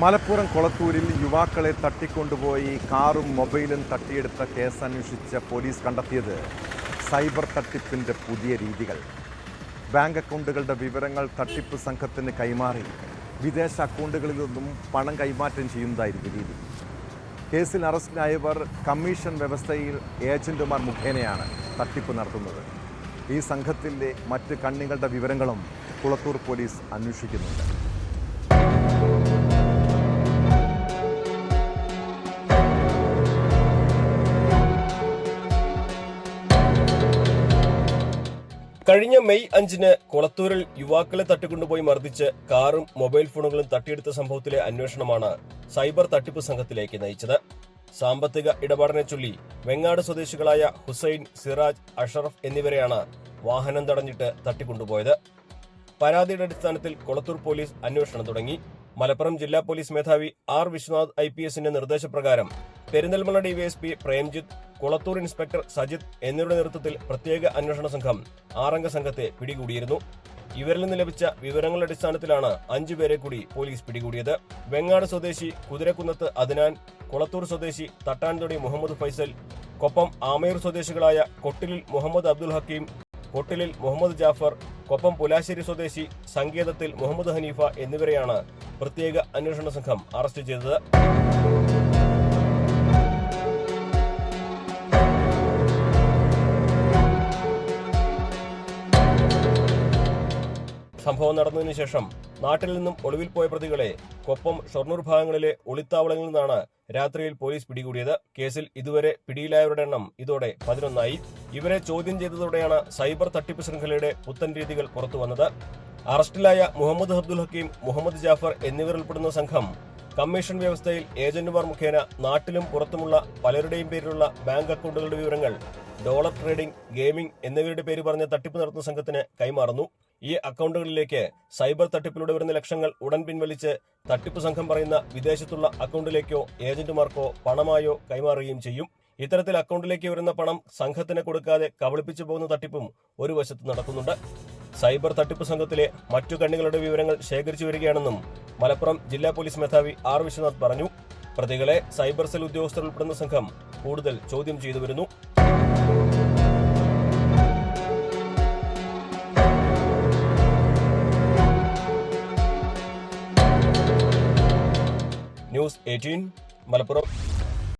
മലപ്പുറം കൊളത്തൂരിൽ യുവാക്കളെ തട്ടിക്കൊണ്ടുപോയി കാറും മൊബൈലും തട്ടിയെടുത്ത കേസ് അന്വേഷിച്ച പോലീസ് കണ്ടെത്തിയത് സൈബർ തട്ടിപ്പിന്റെ പുതിയ രീതികൾ. ബാങ്ക് അക്കൗണ്ടുകളുടെ വിവരങ്ങൾ തട്ടിപ്പ് സംഘത്തിന് കൈമാറി. വിദേശ അക്കൗണ്ടുകളിൽ നിന്നും പണം കൈമാറ്റം ചെയ്യുന്നതായിരുന്നു രീതി. കേസിൽ അറസ്റ്റിലായവർ കമ്മീഷൻ വ്യവസ്ഥയിൽ ഏജന്റുമാർ മുഖേനയാണ് തട്ടിപ്പ് നടത്തുന്നത്. ഈ സംഘത്തിന്റെ മറ്റ് കണ്ണികളുടെ വിവരങ്ങളും കുളത്തൂർ പോലീസ് അന്വേഷിക്കുന്നുണ്ട്. കഴിഞ്ഞ മെയ് അഞ്ചിന് കൊളത്തൂരിൽ യുവാക്കളെ തട്ടിക്കൊണ്ടുപോയി മർദ്ദിച്ച് കാറും മൊബൈൽ ഫോണുകളും തട്ടിയെടുത്ത സംഭവത്തിലെ അന്വേഷണമാണ് സൈബർ തട്ടിപ്പ് സംഘത്തിലേക്ക് നയിച്ചത്. സാമ്പത്തിക ഇടപാടിനെ ചൊല്ലി വെങ്ങാട് സ്വദേശികളായ ഹുസൈൻ സിറാജ് അഷറഫ് എന്നിവരെയാണ് വാഹനം തടഞ്ഞിട്ട് തട്ടിക്കൊണ്ടുപോയത്. പരാതിയുടെ അടിസ്ഥാനത്തിൽ കൊളത്തൂർ പോലീസ് അന്വേഷണം തുടങ്ങി. മലപ്പുറം ജില്ലാ പോലീസ് മേധാവി ആർ വിശ്വനാഥ് ഐ പി എസിന്റെ നിർദ്ദേശപ്രകാരം പെരിന്തൽമണ്ണ ഡിവൈഎസ്പി പ്രേംജിത്ത് കുളത്തൂർ ഇൻസ്പെക്ടർ സജിത് എന്നിവരുടെ നേതൃത്വത്തിൽ പ്രത്യേക അന്വേഷണ സംഘം ആറംഗ സംഘത്തെ പിടികൂടിയിരുന്നു. ഇവരിൽ നിന്ന് ലഭിച്ച വിവരങ്ങളുടെ അടിസ്ഥാനത്തിലാണ് അഞ്ചുപേരെ കൂടി പോലീസ് പിടികൂടിയത്. വെങ്ങാട് സ്വദേശി കുതിരക്കുന്നത്ത് അദ്നാൻ കുളത്തൂർ സ്വദേശി തട്ടാൻതൊടി മുഹമ്മദ് ഫൈസൽ കൊപ്പം ആമയൂർ സ്വദേശികളായ കൊട്ടിലിൽ മുഹമ്മദ് അബ്ദുൽ ഹക്കീം കൊട്ടിലിൽ മുഹമ്മദ് ജാഫർ കൊപ്പം പുലാശ്ശേരി സ്വദേശി സങ്കേതത്തിൽ മുഹമ്മദ് ഹനീഫ എന്നിവരെയാണ് പ്രത്യേക അന്വേഷണ സംഘം അറസ്റ്റ് ചെയ്തത്. സംഭവം നടന്നതിനു ശേഷം നാട്ടിൽ നിന്നും ഒളിവിൽ പോയ പ്രതികളെ കൊപ്പം ഷൊർണൂർ ഭാഗങ്ങളിലെ ഒളിത്താവളങ്ങളിൽ നിന്നാണ് രാത്രിയിൽ പോലീസ് പിടികൂടിയത്. കേസിൽ ഇതുവരെ പിടിയിലായവരുടെ എണ്ണം ഇതോടെ പതിനൊന്നായി. ഇവരെ ചോദ്യം ചെയ്തതോടെയാണ് സൈബർ തട്ടിപ്പ് ശൃംഖലയുടെ പുത്തൻ രീതികൾ പുറത്തുവന്നത്. അറസ്റ്റിലായ മുഹമ്മദ് അബ്ദുൽ ഹക്കീം മുഹമ്മദ് ജാഫർ എന്നിവരുൾപ്പെടുന്ന സംഘം കമ്മീഷൻ വ്യവസ്ഥയിൽ ഏജന്റുമാർ മുഖേന നാട്ടിലും പുറത്തുമുള്ള പലരുടെയും പേരിലുള്ള ബാങ്ക് അക്കൗണ്ടുകളുടെ വിവരങ്ങൾ ഡോളർ ട്രേഡിംഗ് ഗെയിമിംഗ് എന്നിവരുടെ പേര് പറഞ്ഞ് തട്ടിപ്പ് നടത്തുന്ന സംഘത്തിന് കൈമാറുന്നു. ഈ അക്കൗണ്ടുകളിലേക്ക് സൈബർ തട്ടിപ്പിലൂടെ വരുന്ന ലക്ഷങ്ങൾ ഉടൻ പിൻവലിച്ച് തട്ടിപ്പ് സംഘം പറയുന്ന വിദേശത്തുള്ള അക്കൗണ്ടിലേക്കോ ഏജന്റുമാർക്കോ പണമായോ കൈമാറുകയും ചെയ്യും. ഇത്തരത്തിൽ അക്കൗണ്ടിലേക്ക് വരുന്ന പണം സംഘത്തിന് കൊടുക്കാതെ കബളിപ്പിച്ചു പോകുന്ന തട്ടിപ്പും ഒരു വശത്ത് നടക്കുന്നുണ്ട്. സൈബർ തട്ടിപ്പ് സംഘത്തിലെ മറ്റു കണ്ണികളുടെ വിവരങ്ങൾ ശേഖരിച്ചു വരികയാണെന്നും മലപ്പുറം ജില്ലാ പോലീസ് മേധാവി ആർ വിശ്വനാഥ് പറഞ്ഞു. പ്രതികളെ സൈബർ സെൽ ഉദ്യോഗസ്ഥർ ഉൾപ്പെടുന്ന സംഘം കൂടുതൽ ചോദ്യം ചെയ്തു വരുന്നു. News eighteen Malappuram.